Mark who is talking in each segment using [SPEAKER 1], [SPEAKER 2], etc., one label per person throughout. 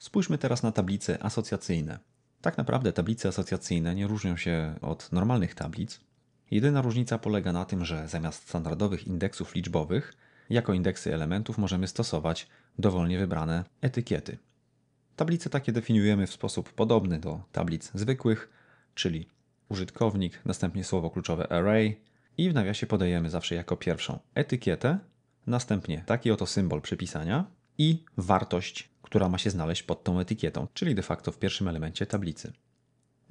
[SPEAKER 1] Spójrzmy teraz na tablice asocjacyjne. Tak naprawdę tablice asocjacyjne nie różnią się od normalnych tablic. Jedyna różnica polega na tym, że zamiast standardowych indeksów liczbowych, jako indeksy elementów możemy stosować dowolnie wybrane etykiety. Tablice takie definiujemy w sposób podobny do tablic zwykłych, czyli użytkownik, następnie słowo kluczowe array i w nawiasie podajemy zawsze jako pierwszą etykietę, następnie taki oto symbol przypisania i wartość, która ma się znaleźć pod tą etykietą, czyli de facto w pierwszym elemencie tablicy.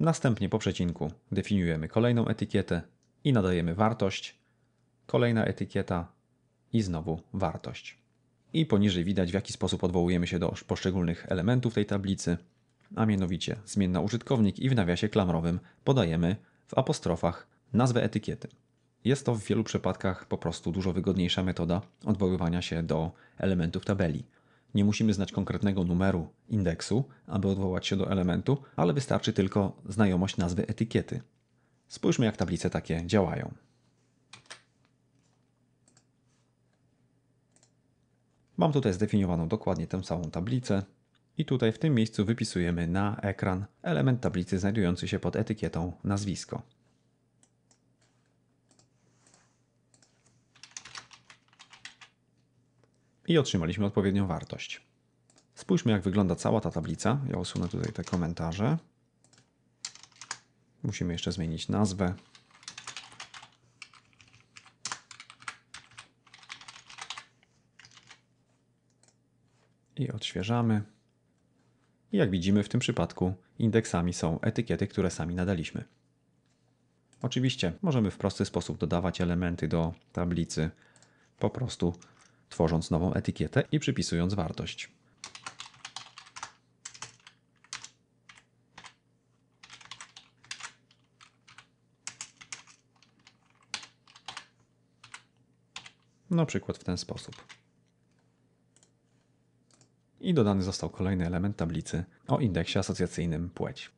[SPEAKER 1] Następnie po przecinku definiujemy kolejną etykietę i nadajemy wartość, kolejna etykieta i znowu wartość. I poniżej widać w jaki sposób odwołujemy się do poszczególnych elementów tej tablicy, a mianowicie zmienna użytkownik i w nawiasie klamrowym podajemy w apostrofach nazwę etykiety. Jest to w wielu przypadkach po prostu dużo wygodniejsza metoda odwoływania się do elementów tabeli. Nie musimy znać konkretnego numeru indeksu, aby odwołać się do elementu, ale wystarczy tylko znajomość nazwy etykiety. Spójrzmy, jak tablice takie działają. Mam tutaj zdefiniowaną dokładnie tę samą tablicę i tutaj w tym miejscu wypisujemy na ekran element tablicy znajdujący się pod etykietą nazwisko. I otrzymaliśmy odpowiednią wartość. Spójrzmy jak wygląda cała ta tablica. Ja usunę tutaj te komentarze. Musimy jeszcze zmienić nazwę. I odświeżamy. I jak widzimy w tym przypadku indeksami są etykiety, które sami nadaliśmy. Oczywiście możemy w prosty sposób dodawać elementy do tablicy, po prostu tworząc nową etykietę i przypisując wartość. Na przykład w ten sposób. I dodany został kolejny element tablicy o indeksie asocjacyjnym płeć.